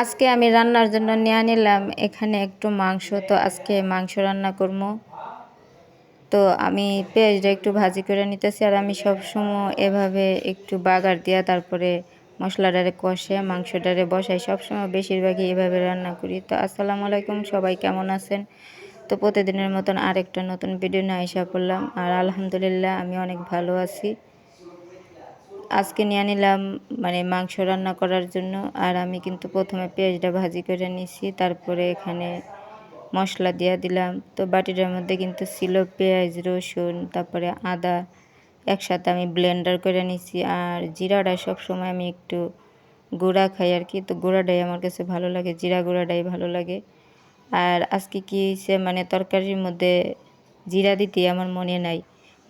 আজকে আমি রান্নার জন্য নিয়ে নিলাম এখানে একটু মাংস, তো আজকে মাংস রান্না করব। তো আমি পেঁয়াজটা একটু ভাজি করে নিতেছি, আর আমি সব সময় এভাবে একটু বাগার দিয়া তারপরে মশলাটারে কষে, মাংসটারে বসাই। সবসময় বেশিরভাগই এভাবে রান্না করি। তো আসসালামু আলাইকুম, সবাই কেমন আছেন? তো প্রতিদিনের মতন আরেকটা নতুন ভিডিও নিয়ে আসা পড়লাম, আর আলহামদুলিল্লাহ আমি অনেক ভালো আছি। আজকে নিয়ে নিলাম মানে মাংস রান্না করার জন্য। আর আমি কিন্তু প্রথমে পেঁয়াজটা ভাজি করে নিছি, তারপরে এখানে মশলা দিয়ে দিলাম। তো বাটিটার মধ্যে কিন্তু ছিল পেঁয়াজ, রসুন, তারপরে আদা একসাথে আমি ব্লেন্ডার করে নিছি। আর জিরাটা সব সময় আমি একটু গুঁড়া খাই আর কি, তো গুঁড়াটাই আমার কাছে ভালো লাগে, জিরা গুঁড়াটাই ভালো লাগে। আর আজকে কি হয়েছে মানে তরকারির মধ্যে জিরা দিতে আমার মনে নাই।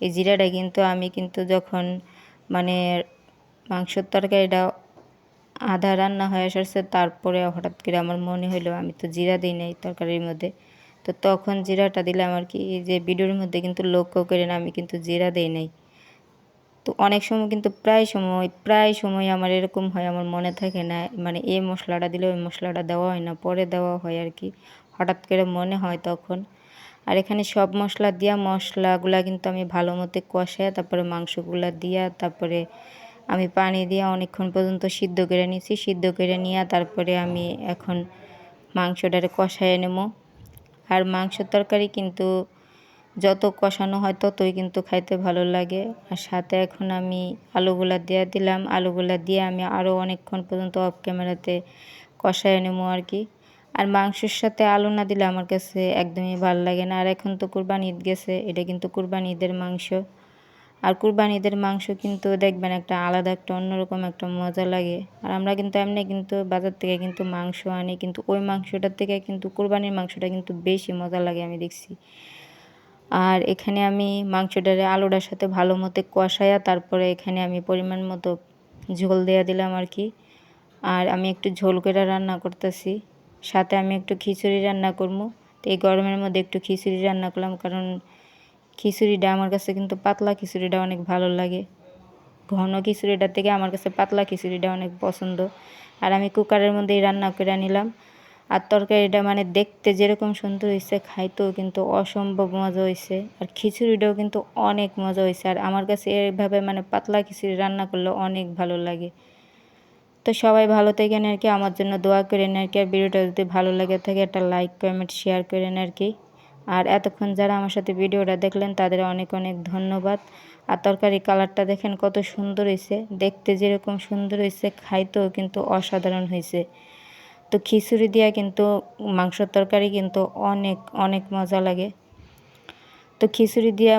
এই জিরাটা কিন্তু আমি কিন্তু যখন মানে মাংসর তরকারিটা আধা রান্না হয়ে আসছে তারপরে হঠাৎ করে আমার মনে হলো আমি তো জিরা দিই নাই তরকারির মধ্যে। তো তখন জিরাটা দিলাম আর কি যে ভিডিওর মধ্যে কিন্তু লক্ষ্য করে না আমি কিন্তু জিরা দিই নাই। তো অনেক সময় কিন্তু প্রায় সময় প্রায় সময় আমার এরকম হয়, আমার মনে থাকে না মানে এই মশলাটা দিলে ওই মশলাটা দেওয়া হয় না, পরে দেওয়া হয় আর কি। হঠাৎ করে মনে হয় তখন আর এখানে সব মশলা দিয়া মশলাগুলা কিন্তু আমি ভালো মতো কষায়, তারপরে মাংসগুলা দিয়া, তারপরে আমি পানি দিয়ে অনেকক্ষণ পর্যন্ত সিদ্ধ করে নিছি। সিদ্ধ করে নিয়ে তারপরে আমি এখন মাংসটারে কষায় নেব। আর মাংস তরকারি কিন্তু যত কষানো হয় ততই কিন্তু খাইতে ভালো লাগে। আর সাথে এখন আমি আলুগুলা দিয়ে দিলাম। আলুগুলা দিয়ে আমি আরও অনেকক্ষণ পর্যন্ত অফ ক্যামেরাতে কষায় নেব আর কি। আর মাংসের সাথে আলু না দিলে আমার কাছে একদমই ভালো লাগে না। আর এখন তো কুরবানি ঈদ গেছে, এটা কিন্তু কুরবানি ঈদের মাংস। আর কুরবানি ঈদের মাংস কিন্তু দেখবেন একটা আলাদা, একটা অন্যরকম, একটা মজা লাগে। আর আমরা কিন্তু এমনি কিন্তু বাজার থেকে কিন্তু মাংস আনি, কিন্তু ওই মাংসটার থেকে কিন্তু কুরবানির মাংসটা কিন্তু বেশি মজা লাগে আমি দেখছি। আর এখানে আমি মাংসটারে আলুটার সাথে ভালো মতো কষায়া তারপরে এখানে আমি পরিমাণ মতো ঝোল দেওয়া দিলাম আর কি। আর আমি একটু ঝোল করে রান্না করতেছি। সাথে আমি একটু খিচুড়ি রান্না করব। তো এই গরমের মধ্যে একটু খিচুড়ি রান্না করলাম, কারণ খিচুড়িটা আমার কাছে কিন্তু পাতলা খিচুড়িটা অনেক ভালো লাগে। ঘন খিচুড়িটার থেকে আমার কাছে পাতলা খিচুড়িটা অনেক পছন্দ। আর আমি কুকারের মধ্যেই রান্না করে নিলাম। আর তরকারিটা মানে দেখতে যেরকম সুন্দর হয়েছে, খাইতেও কিন্তু অসম্ভব মজা হয়েছে। আর খিচুড়িটাও কিন্তু অনেক মজা হয়েছে। আর আমার কাছে এইভাবে মানে পাতলা খিচুড়ি রান্না করলে অনেক ভালো লাগে। তো সবাই ভালো থাকেন আর কি। আমার জন্য দোয়া করেন আর কি। আর ভিডিওটা যদি ভালো লাগে থাকে, একটা লাইক কমেন্ট শেয়ার করেন আর কি। আর এতক্ষণ যারা আমার সাথে ভিডিওটা দেখলেন, তাদের অনেক অনেক ধন্যবাদ। আর তরকারি কালারটা দেখেন কত সুন্দর হয়েছে দেখতে যেরকম সুন্দর হয়েছে খাইতেও কিন্তু অসাধারণ হয়েছে তো খিচুড়ি দিয়া কিন্তু মাংসর তরকারি কিন্তু অনেক অনেক মজা লাগে। তো খিচুড়ি দিয়া